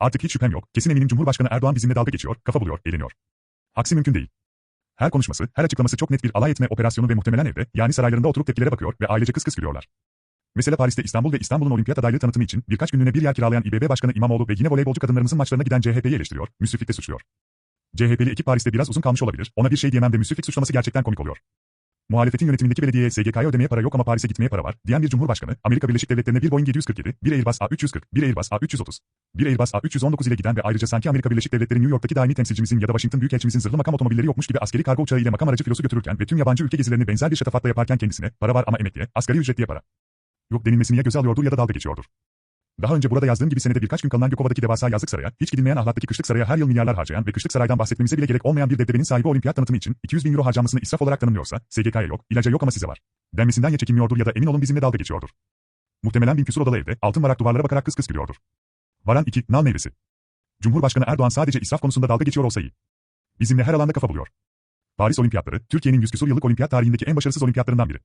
Artık hiç şüphem yok, kesin eminim Cumhurbaşkanı Erdoğan bizimle dalga geçiyor, kafa buluyor, eğleniyor. Aksi mümkün değil. Her konuşması, her açıklaması çok net bir alay etme operasyonu ve muhtemelen evde, yani saraylarında oturup tepkilere bakıyor ve ailece kıs kıs gülüyorlar. Mesela Paris'te İstanbul ve İstanbul'un olimpiyat adaylığı tanıtımı için birkaç günlüğüne bir yer kiralayan İBB Başkanı İmamoğlu ve yine voleybolcu kadınlarımızın maçlarına giden CHP'yi eleştiriyor, müsriflikte suçluyor. CHP'li ekip Paris'te biraz uzun kalmış olabilir, ona bir şey diyemem de müsriflik suçlaması gerçekten komik oluyor. Muhalefetin yönetimindeki belediyeye SGK'ya ödemeye para yok ama Paris'e gitmeye para var, diyen bir cumhurbaşkanı, Amerika Birleşik Devletleri'ne bir Boeing 747, bir Airbus A340, bir Airbus A330, bir Airbus A319 ile giden ve ayrıca sanki Amerika Birleşik Devletleri New York'taki daimi temsilcimizin ya da Washington Büyükelçimizin zırhlı makam otomobilleri yokmuş gibi askeri kargo uçağı ile makam aracı filosu götürürken ve tüm yabancı ülke gezilerini benzer bir şatafatla yaparken kendisine, para var ama emekliye, asgari ücretliye para. Yok denilmesini ya göze alıyordur ya da dalga geçiyordur. Daha önce burada yazdığım gibi senede birkaç gün kalınan Gökova'daki devasa yazlık saraya, hiç gidilmeyen ahlaktaki kışlık saraya her yıl milyarlar harcayan ve kışlık saraydan bahsetmemize bile gerek olmayan bir debdebenin sahibi olimpiyat tanıtımı için 200 bin euro harcamasını israf olarak tanımlıyorsa, SGK'ya yok, ilaca yok ama size var. Denmesinden ya çekinmiyordur ya da emin olun bizimle dalga geçiyordur. Muhtemelen bin küsur odalı evde, altın varak duvarlara bakarak kıs kıs gülüyordur. Varan 2, nal meyvesi. Cumhurbaşkanı Erdoğan sadece israf konusunda dalga geçiyor olsa iyi. Bizimle her alanda kafa buluyor. Paris Olimpiyatları, Türkiye'nin 100 küsur yıllık olimpiyat tarihindeki en başarısız olimpiyatlarından biri.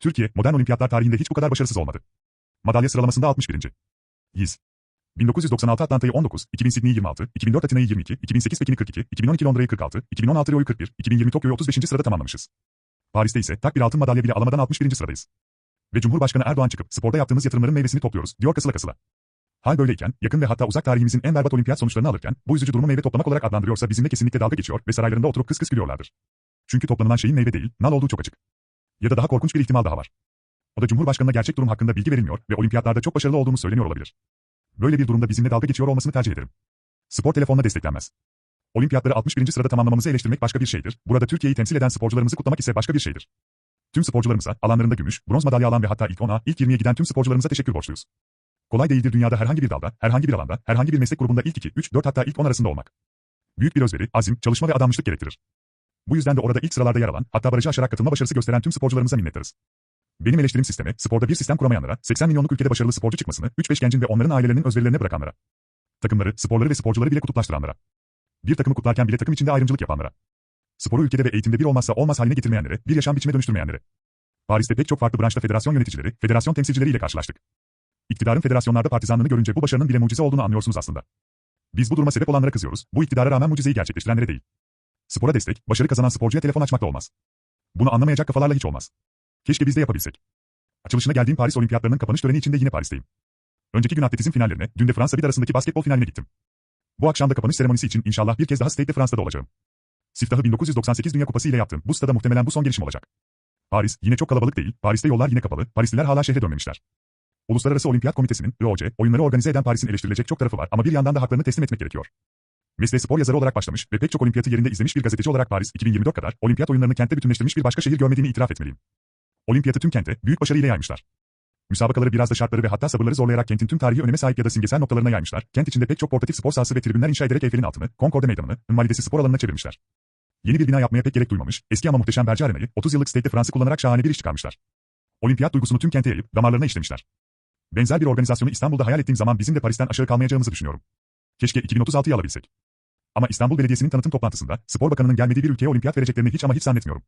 Türkiye, modern olimpiyatlar tarihinde hiç bu kadar başarısız olmadı. Madalya sıralamasında 61. 100. 1996 Atlanta'yı 19, 2000 Sydney'i 26, 2004 Atina'yı 22, 2008 Pekin'i 42, 2012 Londra'yı 46, 2016 Rio'yu 41, 2020 Tokyo'yu 35. sırada tamamlamışız. Paris'te ise tak bir altın madalya bile alamadan 61. sıradayız. Ve Cumhurbaşkanı Erdoğan çıkıp sporda yaptığımız yatırımların meyvesini topluyoruz diyor kasıla kasıla. Hal böyleyken, yakın ve hatta uzak tarihimizin en berbat olimpiyat sonuçlarını alırken, bu üzücü durumu meyve toplamak olarak adlandırıyorsa bizimle kesinlikle dalga geçiyor ve saraylarında oturup kıs kıs gülüyorlardır. Çünkü toplanılan şeyin meyve değil, nal olduğu çok açık. Ya da daha korkunç bir ihtimal daha var. O da Cumhurbaşkanı'na gerçek durum hakkında bilgi verilmiyor ve olimpiyatlarda çok başarılı olduğumuz söyleniyor olabilir. Böyle bir durumda bizimle dalga geçiyor olmasını tercih ederim. Spor telefonla desteklenmez. Olimpiyatları 61. sırada tamamlamamızı eleştirmek başka bir şeydir. Burada Türkiye'yi temsil eden sporcularımızı kutlamak ise başka bir şeydir. Tüm sporcularımıza, alanlarında gümüş, bronz madalya alan ve hatta ilk 10'a, ilk 20'ye giden tüm sporcularımıza teşekkür borçluyuz. Kolay değildir dünyada herhangi bir dalda, herhangi bir alanda, herhangi bir meslek grubunda ilk 2, 3, 4 hatta ilk 10 arasında olmak. Büyük bir özveri, azim, çalışma ve adanmışlık gerektirir. Bu yüzden de orada ilk sıralarda yer alan, hatta barajı aşarak katılma başarısı gösteren tüm sporcularımıza minnettarız. Benim eleştirim sisteme, sporda bir sistem kuramayanlara, 80 milyonluk ülkede başarılı sporcu çıkmasını, 3-5 gencin ve onların ailelerinin özverilerine bırakanlara. Takımları, sporları ve sporcuları bile kutuplaştıranlara. Bir takımı kutlarken bile takım içinde ayrımcılık yapanlara. Sporu ülkede ve eğitimde bir olmazsa olmaz haline getirmeyenlere, bir yaşam biçime dönüştürmeyenlere. Paris'te pek çok farklı branşta federasyon yöneticileri, federasyon temsilcileriyle karşılaştık. İktidarın federasyonlarda partizanlığını görünce bu başarının bile mucize olduğunu anlıyorsunuz aslında. Biz bu duruma sebep olanlara kızıyoruz, bu iktidara rağmen mucizeyi gerçekleştirenlere değil. Spora destek, başarı kazanan sporcuya telefon açmakla olmaz. Bunu anlamayacak kafalarla hiç olmaz. Keşke biz de yapabilsek. Açılışına geldiğim Paris Olimpiyatlarının kapanış töreni içinde yine Paris'teyim. Önceki gün atletizm finallerine, dün de Fransa bir arasındaki basketbol finaline gittim. Bu akşam da kapanış seremonisi için inşallah bir kez daha State'de Fransa'da olacağım. Siftahı 1998 Dünya Kupası ile yaptım. Bu stada muhtemelen bu son gelişim olacak. Paris, yine çok kalabalık değil, Paris'te yollar yine kapalı, Parisliler hala şehre dönmemişler. Uluslararası Olimpiyat Komitesi'nin, IOC, oyunları organize eden Paris'in eleştirilecek çok tarafı var ama bir yandan da haklarını teslim etmek gerekiyor. Mesleğe spor yazarı olarak başlamış ve pek çok olimpiyatı yerinde izlemiş bir gazeteci olarak Paris 2024 kadar olimpiyat oyunlarını kentte bütünleştirmiş bir başka şehir görmediğimi itiraf etmeliyim. Olimpiyatı tüm kente büyük başarıyla yaymışlar. Müsabakaları biraz da şartları ve hatta sabırları zorlayarak kentin tüm tarihi öneme sahip ya da simgesel noktalarına yaymışlar. Kent içinde pek çok portatif spor sahası ve tribünler inşa ederek Eyfel'in altını, Concorde Meydanı'nı, Invalidesi spor alanına çevirmişler. Yeni bir bina yapmaya pek gerek duymamış, eski ama muhteşem Berce Arena'yı 30 yıllık State'de Fransa kullanarak şahane bir iş çıkarmışlar. Olimpiyat duygusunu tüm kente yayıp damarlarına işlemişler. Benzer bir organizasyonu İstanbul'da hayal ettiğim zaman bizim de Paris'ten aşağı kalmayacağımızı düşünüyorum. Keşke 2036'yı alabilsek. Ama İstanbul Belediyesi'nin tanıtım toplantısında, Spor Bakanı'nın gelmediği bir ülkeye olimpiyat vereceklerini hiç ama hiç zannetmiyorum.